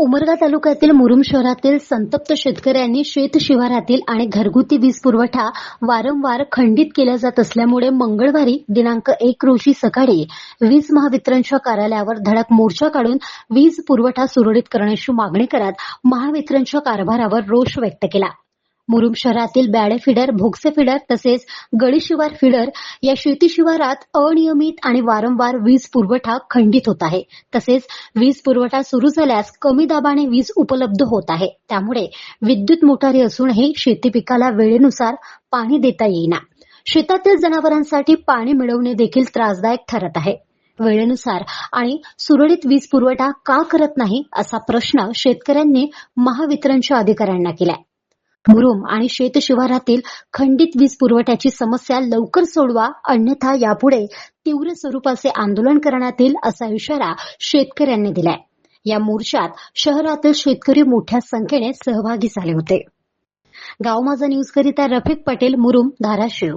उमरगा तालुक्यातील मुरुम शहरातील संतप्त शेतकऱ्यांनी शेत शिवारातील आणि घरगुती वीज पुरवठा वारंवार खंडित केला जात असल्यामुळे मंगळवारी दिनांक एक रोजी सकाळी वीज महावितरणच्या कार्यालयावर धडक मोर्चा काढून वीज पुरवठा सुरळीत करण्याची मागणी करत महावितरणच्या कारभारावर रोष व्यक्त केला. मुरुम शहरातील बॅडे फिडर भोगसे फिडर तसेच गळीशिवार फिडर या शेती शिवारात अनियमित आणि वारंवार वीज पुरवठा खंडित होत आहे. तसेच वीज पुरवठा सुरू झाल्यास कमी दाबाने वीज उपलब्ध होत आहे. त्यामुळे विद्युत मोटारी असूनही शेती पिकाला वेळेनुसार पाणी देता येईना. शेतातील जनावरांसाठी पाणी मिळवणे देखील त्रासदायक ठरत आहे. वेळेनुसार आणि सुरळीत वीज पुरवठा का करत नाही असा प्रश्न शेतकऱ्यांनी महावितरणच्या अधिकाऱ्यांना केलाय. मुरुम आणि शेत शिवारातील खंडित वीज पुरवठ्याची समस्या लवकर सोडवा अन्यथा यापुढे तीव्र स्वरूपाचे आंदोलन करण्यात येईल असा इशारा शेतकऱ्यांनी दिलाय. या मोर्चात शहरातील शेतकरी मोठ्या संख्येने सहभागी झाले होते. गाव माझा न्यूज करिता रफिक पटेल मुरुम धाराशिव.